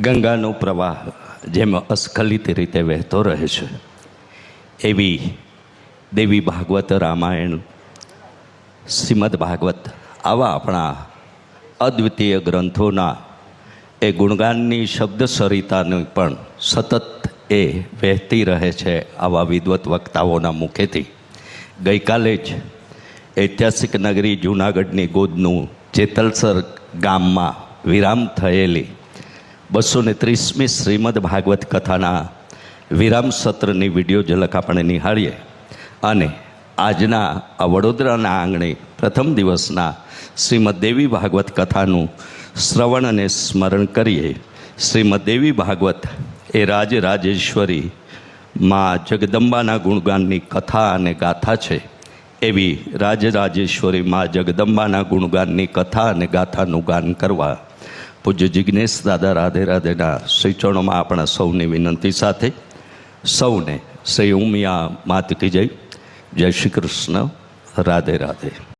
ગંગાનો પ્રવાહ જેમ અસ્ખલિત રીતે વહેતો રહે છે, એવી દેવી ભાગવત રામાયણ, શ્રીમદ ભાગવત, આવા આપણા અદ્વિતીય ગ્રંથોના એ ગુણગાનની શબ્દ સરિતાની પણ સતત એ વહેતી રહે છે આવા વિદ્વત વક્તાઓના મુખેથી. ગઈકાલે જ ઐતિહાસિક નગરી જૂનાગઢની ગોદનું ચેતલસર ગામમાં વિરામ થયેલી બસો ને ત્રીસમી શ્રીમદ ભાગવત કથાના વિરામ સત્રની વીડિયો ઝલક આપણે નિહાળીએ. અને આજના આ વડોદરાના આંગણે પ્રથમ દિવસના શ્રીમદ દેવી ભાગવત કથાનું શ્રવણ અને સ્મરણ કરીએ. શ્રીમદ દેવી ભાગવત એ રાજરાજેશ્વરી માં જગદંબાના ગુણગાનની કથા અને ગાથા છે. એવી રાજરાજેશ્વરી માં જગદંબાના ગુણગાનની કથા અને ગાથાનું ગાન કરવા પૂજ્ય જિજ્ઞેશ દાદા, રાધે રાધેના શ્રી ચરણોમાં આપણા સૌની વિનંતી સાથે સૌને શ્રી ઉમિયા માત કી જય. જય શ્રી કૃષ્ણ. રાધે રાધે.